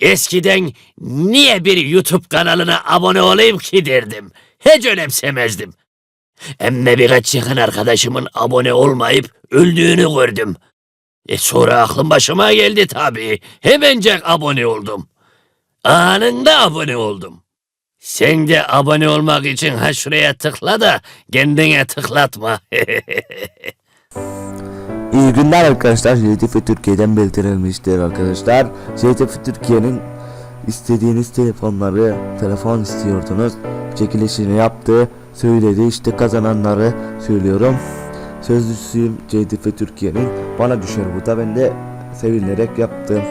Eskiden niye bir YouTube kanalına abone olayım ki derdim. Hiç önemsemezdim. Emme birkaç yakın arkadaşımın abone olmayıp öldüğünü gördüm. E sonra aklım başıma geldi tabii. Hemencek abone oldum. Anında abone oldum. Sen de abone olmak için ha şuraya tıkla da kendine tıklatma. İyi günler arkadaşlar. JTF Türkiye'den bildirilmiştir arkadaşlar. JTF Türkiye'nin istediğiniz telefonları, telefon istiyordunuz. Çekilişini yaptı. Söyledi işte kazananları söylüyorum. Sözlüsüyüm JTF Türkiye'nin. Bana düşer bu da ben de sevinerek yaptım.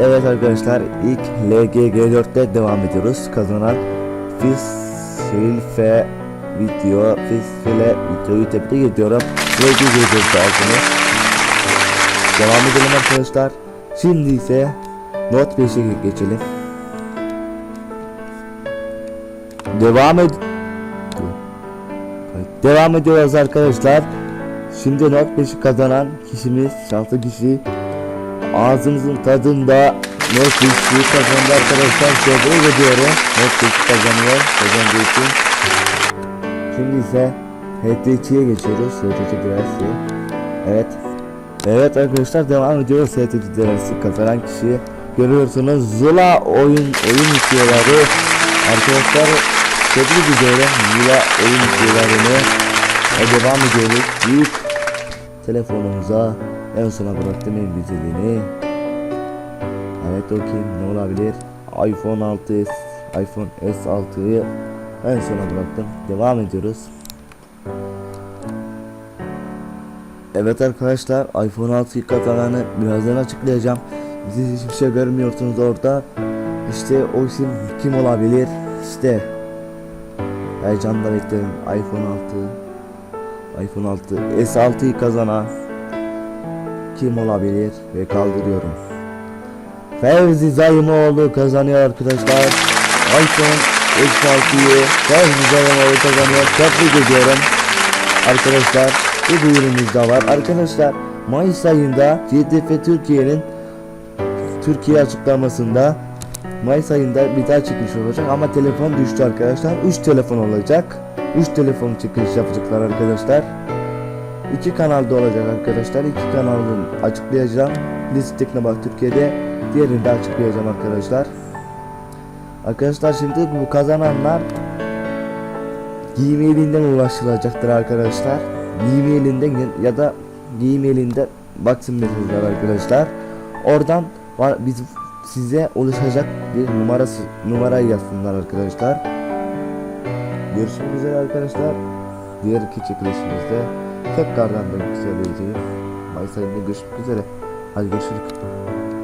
Evet arkadaşlar ilk LGG4'te devam ediyoruz. Kazanan Fisfilfe video Fisfile videoyu tebrik ediyorum. LGG4'te aldınız. Devam edelim arkadaşlar. Şimdi ise Note 5'e geçelim. Devam ed Devam ediyoruz arkadaşlar. Şimdi Note 5'i kazanan kişimiz, şanslı kişi ağzımızın tadında Note 5'i kazandı arkadaşlar. Tebrik ediyorum. Note 5'i kazanıyor. Kazandığı için. Şimdi ise HT2'ye geçiyoruz. HT2 dersi. Evet. Evet arkadaşlar devam ediyoruz. HT2 dersi kazanan kişi görüyorsunuz. Zula oyun oyun videoları arkadaşlar tebrik ediyorum. Zula oyun ve devam ediyoruz. Büyük telefonumuza en sona bıraktım en güzelini. Evet okey ne olabilir? iPhone 6s, iPhone S6'yı en sona bıraktım. Devam ediyoruz. Evet arkadaşlar iPhone 6'yı kazananı birazdan açıklayacağım. Siz hiçbir şey görmüyorsunuz orada. İşte o isim kim olabilir? İşte heyecanla beklerim iPhone 6 iPhone 6 S6'yı kazanan kim olabilir ve kaldırıyorum. Fevzi Zayımoğlu kazanıyor arkadaşlar. iPhone S6'yı Fevzi Zayımoğlu kazanıyor. Tebrik ediyorum. Arkadaşlar bu duyurumuz da var. Arkadaşlar Mayıs ayında GTF Türkiye'nin Türkiye açıklamasında Mayıs ayında bir daha çekiliş olacak ama telefon düştü arkadaşlar. 3 telefon olacak. 3 telefon çekiliş yapacaklar arkadaşlar. İki kanalda olacak arkadaşlar. İki kanalın açıklayacağım. Birisi Teknobak Türkiye'de, diğerini de açıklayacağım arkadaşlar. Arkadaşlar şimdi bu kazananlar Gmail'inden ulaşılacaktır arkadaşlar. Gmail'inden ya da Gmail'inden baksın mesajlar arkadaşlar. Oradan var, biz size ulaşacak bir numarası numarayı yazsınlar arkadaşlar. Görüşmek üzere arkadaşlar. Diğer iki çekilişimizde tekrardan ben söyleyeceğim. Mayıs ayında görüşmek üzere. Hadi görüşürüz.